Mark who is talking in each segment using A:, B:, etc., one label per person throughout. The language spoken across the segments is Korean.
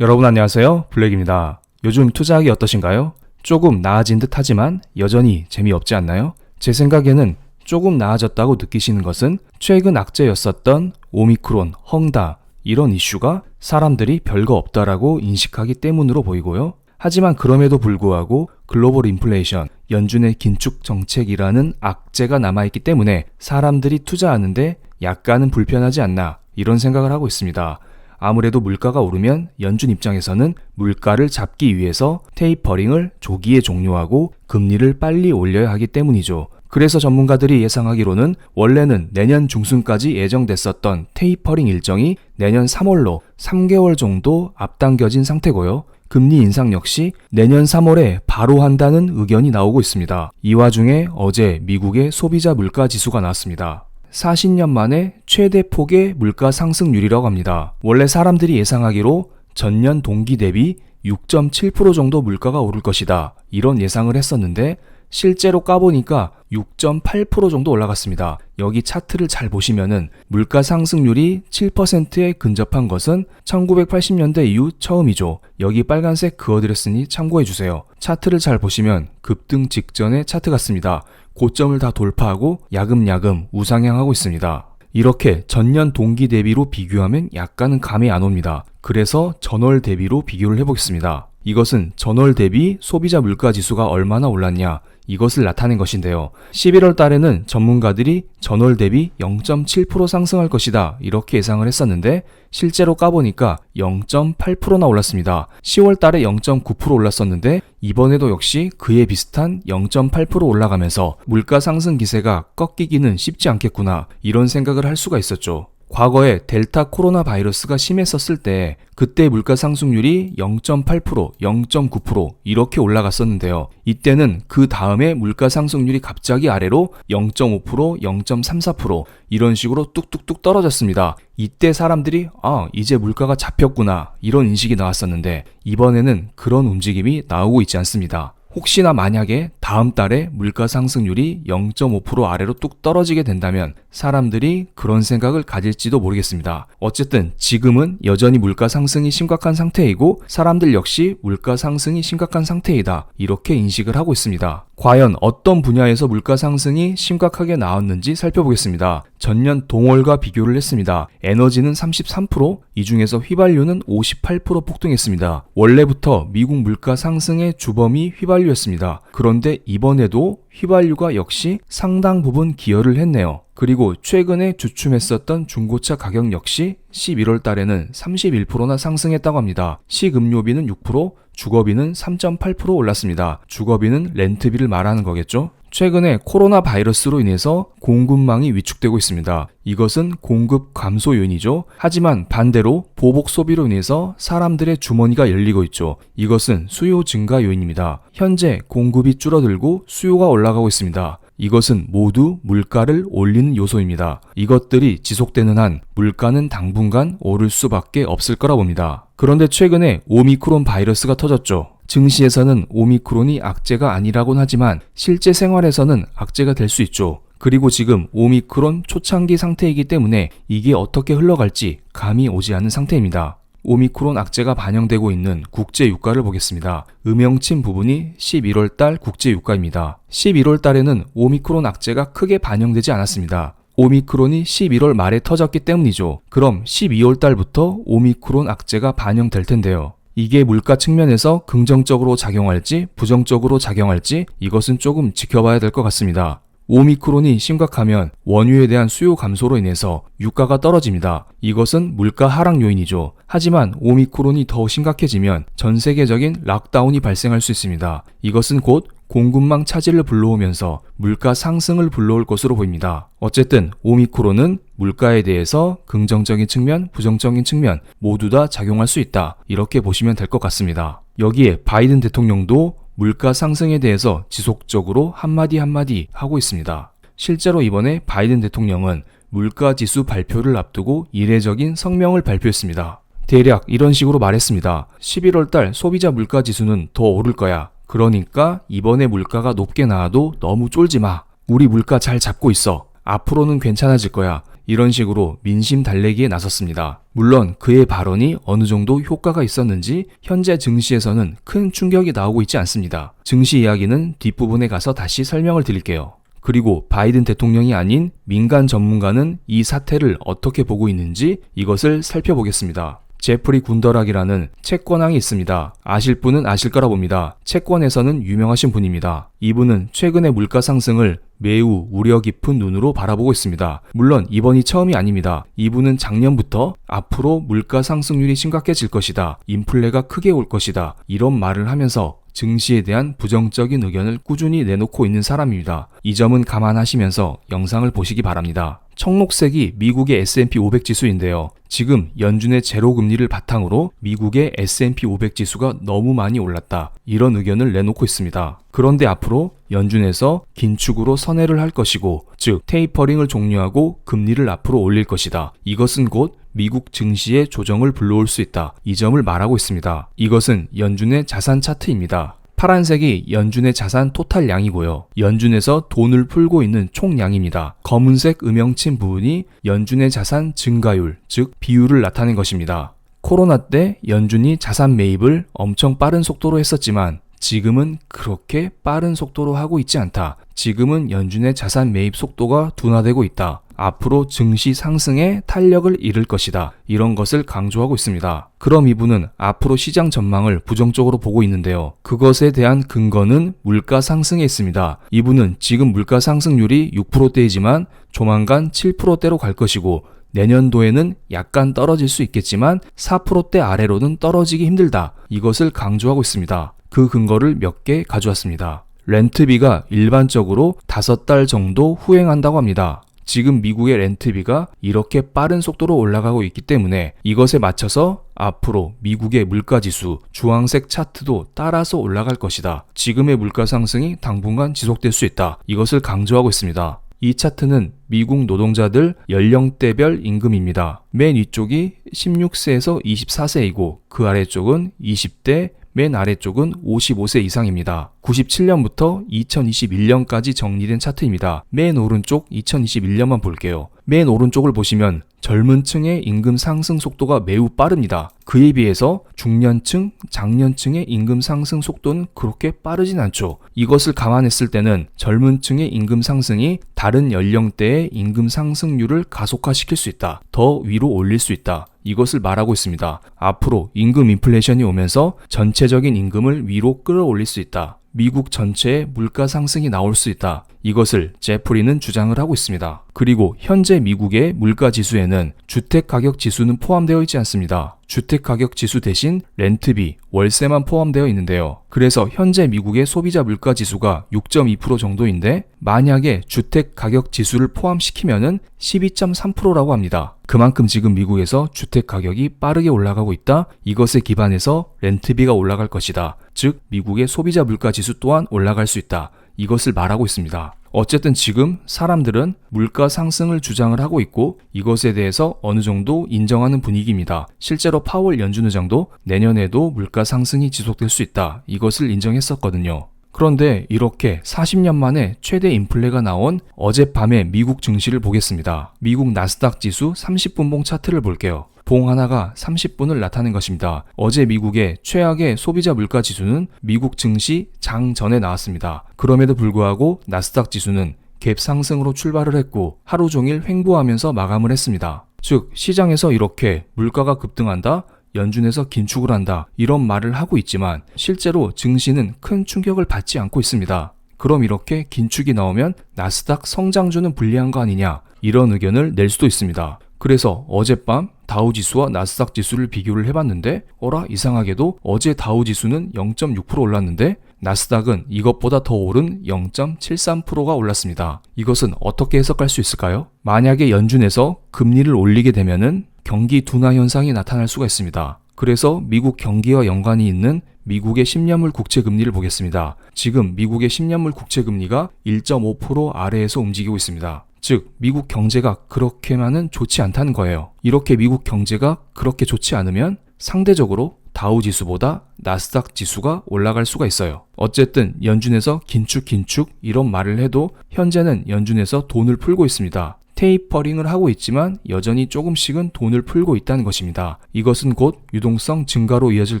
A: 여러분 안녕하세요. 블랙입니다. 요즘 투자하기 어떠신가요? 조금 나아진 듯 하지만 여전히 재미없지 않나요? 제 생각에는 조금 나아졌다고 느끼시는 것은 최근 악재였었던 오미크론, 헝다 이런 이슈가 사람들이 별거 없다라고 인식하기 때문으로 보이고요. 하지만 그럼에도 불구하고 글로벌 인플레이션, 연준의 긴축 정책이라는 악재가 남아있기 때문에 사람들이 투자하는데 약간은 불편하지 않나 이런 생각을 하고 있습니다. 아무래도 물가가 오르면 연준 입장에서는 물가를 잡기 위해서 테이퍼링을 조기에 종료하고 금리를 빨리 올려야 하기 때문이죠. 그래서 전문가들이 예상하기로는 원래는 내년 중순까지 예정됐었던 테이퍼링 일정이 내년 3월로 3개월 정도 앞당겨진 상태고요. 금리 인상 역시 내년 3월에 바로 한다는 의견이 나오고 있습니다. 이 와중에 어제 미국의 소비자 물가 지수가 나왔습니다. 40년 만에 최대 폭의 물가 상승률이라고 합니다. 원래 사람들이 예상하기로 전년 동기 대비 6.7% 정도 물가가 오를 것이다. 이런 예상을 했었는데 실제로 까보니까 6.8% 정도 올라갔습니다. 여기 차트를 잘 보시면은 물가 상승률이 7%에 근접한 것은 1980년대 이후 처음이죠. 여기 빨간색 그어드렸으니 참고해 주세요. 차트를 잘 보시면 급등 직전의 차트 같습니다. 고점을 다 돌파하고 야금야금 우상향하고 있습니다. 이렇게 전년 동기 대비로 비교하면 약간은 감이 안 옵니다. 그래서 전월 대비로 비교를 해보겠습니다. 이것은 전월 대비 소비자 물가 지수가 얼마나 올랐냐 이것을 나타낸 것인데요. 11월 달에는 전문가들이 전월 대비 0.7% 상승할 것이다 이렇게 예상을 했었는데 실제로 까보니까 0.8%나 올랐습니다. 10월 달에 0.9% 올랐었는데 이번에도 역시 그에 비슷한 0.8% 올라가면서 물가 상승 기세가 꺾이기는 쉽지 않겠구나 이런 생각을 할 수가 있었죠. 과거에 델타 코로나 바이러스가 심했었을 때 그때 물가 상승률이 0.8%, 0.9% 이렇게 올라갔었는데요. 이때는 그 다음에 물가 상승률이 갑자기 아래로 0.5%, 0.34% 이런 식으로 뚝뚝뚝 떨어졌습니다. 이때 사람들이 아, 이제 물가가 잡혔구나 이런 인식이 나왔었는데 이번에는 그런 움직임이 나오고 있지 않습니다. 혹시나 만약에 다음 달에 물가 상승률이 0.5% 아래로 뚝 떨어지게 된다면 사람들이 그런 생각을 가질지도 모르겠습니다. 어쨌든 지금은 여전히 물가 상승이 심각한 상태이고 사람들 역시 물가 상승이 심각한 상태이다. 이렇게 인식을 하고 있습니다. 과연 어떤 분야에서 물가 상승이 심각하게 나왔는지 살펴보겠습니다. 전년 동월과 비교를 했습니다. 에너지는 33%, 이 중에서 휘발유는 58% 폭등했습니다. 원래부터 미국 물가 상승의 주범이 휘발유였습니다. 그런데 이번에도 휘발유가 역시 상당 부분 기여를 했네요. 그리고 최근에 주춤했었던 중고차 가격 역시 11월 달에는 31%나 상승했다고 합니다. 시급료비는 6%, 주거비는 3.8% 올랐습니다. 주거비는 렌트비를 말하는 거겠죠? 최근에 코로나 바이러스로 인해서 공급망이 위축되고 있습니다. 이것은 공급 감소 요인이죠. 하지만 반대로 보복 소비로 인해서 사람들의 주머니가 열리고 있죠. 이것은 수요 증가 요인입니다. 현재 공급이 줄어들고 수요가 올라가고 있습니다. 이것은 모두 물가를 올리는 요소입니다. 이것들이 지속되는 한 물가는 당분간 오를 수밖에 없을 거라 봅니다. 그런데 최근에 오미크론 바이러스가 터졌죠. 증시에서는 오미크론이 악재가 아니라곤 하지만 실제 생활에서는 악재가 될 수 있죠. 그리고 지금 오미크론 초창기 상태이기 때문에 이게 어떻게 흘러갈지 감이 오지 않는 상태입니다. 오미크론 악재가 반영되고 있는 국제 유가를 보겠습니다. 음영침 부분이 11월 달 국제 유가입니다. 11월 달에는 오미크론 악재가 크게 반영되지 않았습니다. 오미크론이 11월 말에 터졌기 때문이죠. 그럼 12월 달부터 오미크론 악재가 반영될 텐데요. 이게 물가 측면에서 긍정적으로 작용할지 부정적으로 작용할지 이것은 조금 지켜봐야 될 것 같습니다. 오미크론이 심각하면 원유에 대한 수요 감소로 인해서 유가가 떨어집니다. 이것은 물가 하락 요인이죠. 하지만 오미크론이 더 심각해지면 전 세계적인 락다운이 발생할 수 있습니다. 이것은 곧 공급망 차질을 불러오면서 물가 상승을 불러올 것으로 보입니다. 어쨌든 오미크론은 물가에 대해서 긍정적인 측면, 부정적인 측면 모두 다 작용할 수 있다. 이렇게 보시면 될 것 같습니다. 여기에 바이든 대통령도 물가 상승에 대해서 지속적으로 한마디 한마디 하고 있습니다. 실제로 이번에 바이든 대통령은 물가 지수 발표를 앞두고 이례적인 성명을 발표했습니다. 대략 이런 식으로 말했습니다. 11월 달 소비자 물가 지수는 더 오를 거야. 그러니까 이번에 물가가 높게 나와도 너무 쫄지 마. 우리 물가 잘 잡고 있어. 앞으로는 괜찮아질 거야. 이런 식으로 민심 달래기에 나섰습니다. 물론 그의 발언이 어느 정도 효과가 있었는지 현재 증시에서는 큰 충격이 나오고 있지 않습니다. 증시 이야기는 뒷부분에 가서 다시 설명을 드릴게요. 그리고 바이든 대통령이 아닌 민간 전문가는 이 사태를 어떻게 보고 있는지 이것을 살펴보겠습니다. 제프리 군더락이라는 채권왕이 있습니다. 아실 분은 아실 거라 봅니다. 채권에서는 유명하신 분입니다. 이분은 최근의 물가 상승을 매우 우려 깊은 눈으로 바라보고 있습니다. 물론 이번이 처음이 아닙니다. 이분은 작년부터 앞으로 물가 상승률이 심각해질 것이다. 인플레가 크게 올 것이다. 이런 말을 하면서 증시에 대한 부정적인 의견을 꾸준히 내놓고 있는 사람입니다. 이 점은 감안하시면서 영상을 보시기 바랍니다. 청록색이 미국의 S&P 500 지수인데요. 지금 연준의 제로 금리를 바탕으로 미국의 S&P 500 지수가 너무 많이 올랐다. 이런 의견을 내놓고 있습니다. 그런데 앞으로 연준에서 긴축으로 선회를 할 것이고, 즉 테이퍼링을 종료하고 금리를 앞으로 올릴 것이다. 이것은 곧 미국 증시의 조정을 불러올 수 있다. 이 점을 말하고 있습니다. 이것은 연준의 자산 차트입니다. 파란색이 연준의 자산 토탈량이고요. 연준에서 돈을 풀고 있는 총량입니다. 검은색 음영친 부분이 연준의 자산 증가율, 즉 비율을 나타낸 것입니다. 코로나 때 연준이 자산 매입을 엄청 빠른 속도로 했었지만 지금은 그렇게 빠른 속도로 하고 있지 않다. 지금은 연준의 자산 매입 속도가 둔화되고 있다. 앞으로 증시 상승에 탄력을 잃을 것이다. 이런 것을 강조하고 있습니다. 그럼 이분은 앞으로 시장 전망을 부정적으로 보고 있는데요. 그것에 대한 근거는 물가 상승에 있습니다. 이분은 지금 물가 상승률이 6%대이지만 조만간 7%대로 갈 것이고 내년도에는 약간 떨어질 수 있겠지만 4%대 아래로는 떨어지기 힘들다. 이것을 강조하고 있습니다. 그 근거를 몇 개 가져왔습니다. 렌트비가 일반적으로 5달 정도 후행한다고 합니다. 지금 미국의 렌트비가 이렇게 빠른 속도로 올라가고 있기 때문에 이것에 맞춰서 앞으로 미국의 물가지수, 주황색 차트도 따라서 올라갈 것이다. 지금의 물가 상승이 당분간 지속될 수 있다. 이것을 강조하고 있습니다. 이 차트는 미국 노동자들 연령대별 임금입니다. 맨 위쪽이 16세에서 24세이고 그 아래쪽은 20대, 맨 아래쪽은 55세 이상입니다. 97년부터 2021년까지 정리된 차트입니다. 맨 오른쪽 2021년만 볼게요. 맨 오른쪽을 보시면 젊은 층의 임금 상승 속도가 매우 빠릅니다. 그에 비해서 중년층, 장년층의 임금 상승 속도는 그렇게 빠르진 않죠. 이것을 감안했을 때는 젊은 층의 임금 상승이 다른 연령대의 임금 상승률을 가속화시킬 수 있다. 더 위로 올릴 수 있다. 이것을 말하고 있습니다. 앞으로 임금 인플레이션이 오면서 전체적인 임금을 위로 끌어올릴 수 있다. 미국 전체의 물가 상승이 나올 수 있다. 이것을 제프리는 주장을 하고 있습니다. 그리고 현재 미국의 물가 지수에는 주택 가격 지수는 포함되어 있지 않습니다. 주택 가격 지수 대신 렌트비, 월세만 포함되어 있는데요. 그래서 현재 미국의 소비자 물가 지수가 6.2% 정도인데 만약에 주택 가격 지수를 포함시키면은 12.3%라고 합니다. 그만큼 지금 미국에서 주택 가격이 빠르게 올라가고 있다. 이것에 기반해서 렌트비가 올라갈 것이다. 즉 미국의 소비자 물가 지수 또한 올라갈 수 있다. 이것을 말하고 있습니다. 어쨌든 지금 사람들은 물가 상승을 주장을 하고 있고 이것에 대해서 어느 정도 인정하는 분위기입니다. 실제로 파월 연준 의장도 내년에도 물가 상승이 지속될 수 있다. 이것을 인정했었거든요. 그런데 이렇게 40년 만에 최대 인플레가 나온 어젯밤의 미국 증시를 보겠습니다. 미국 나스닥 지수 30분봉 차트를 볼게요. 봉 하나가 30분을 나타낸 것입니다. 어제 미국의 최악의 소비자 물가 지수는 미국 증시 장 전에 나왔습니다. 그럼에도 불구하고 나스닥 지수는 갭 상승으로 출발을 했고 하루 종일 횡보하면서 마감을 했습니다. 즉 시장에서 이렇게 물가가 급등한다 연준에서 긴축을 한다 이런 말을 하고 있지만 실제로 증시는 큰 충격을 받지 않고 있습니다. 그럼 이렇게 긴축이 나오면 나스닥 성장주는 불리한 거 아니냐 이런 의견을 낼 수도 있습니다. 그래서 어젯밤 다우 지수와 나스닥 지수를 비교를 해봤는데 어라 이상하게도 어제 다우 지수는 0.6% 올랐는데 나스닥은 이것보다 더 오른 0.73%가 올랐습니다. 이것은 어떻게 해석할 수 있을까요? 만약에 연준에서 금리를 올리게 되면은 경기 둔화 현상이 나타날 수가 있습니다. 그래서 미국 경기와 연관이 있는 미국의 10년물 국채 금리를 보겠습니다. 지금 미국의 10년물 국채 금리가 1.5% 아래에서 움직이고 있습니다. 즉, 미국 경제가 그렇게만은 좋지 않다는 거예요. 이렇게 미국 경제가 그렇게 좋지 않으면 상대적으로 다우 지수보다 나스닥 지수가 올라갈 수가 있어요. 어쨌든 연준에서 긴축 긴축 이런 말을 해도 현재는 연준에서 돈을 풀고 있습니다. 테이퍼링을 하고 있지만 여전히 조금씩은 돈을 풀고 있다는 것입니다. 이것은 곧 유동성 증가로 이어질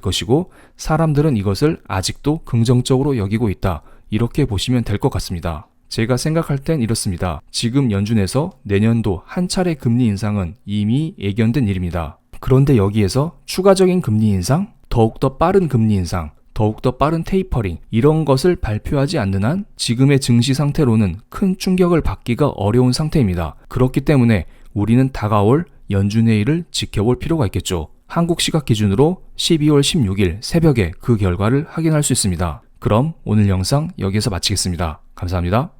A: 것이고 사람들은 이것을 아직도 긍정적으로 여기고 있다. 이렇게 보시면 될 것 같습니다. 제가 생각할 땐 이렇습니다. 지금 연준에서 내년도 한 차례 금리 인상은 이미 예견된 일입니다. 그런데 여기에서 추가적인 금리 인상, 더욱더 빠른 금리 인상, 더욱더 빠른 테이퍼링 이런 것을 발표하지 않는 한 지금의 증시 상태로는 큰 충격을 받기가 어려운 상태입니다. 그렇기 때문에 우리는 다가올 연준회의를 지켜볼 필요가 있겠죠. 한국 시각 기준으로 12월 16일 새벽에 그 결과를 확인할 수 있습니다. 그럼 오늘 영상 여기서 마치겠습니다. 감사합니다.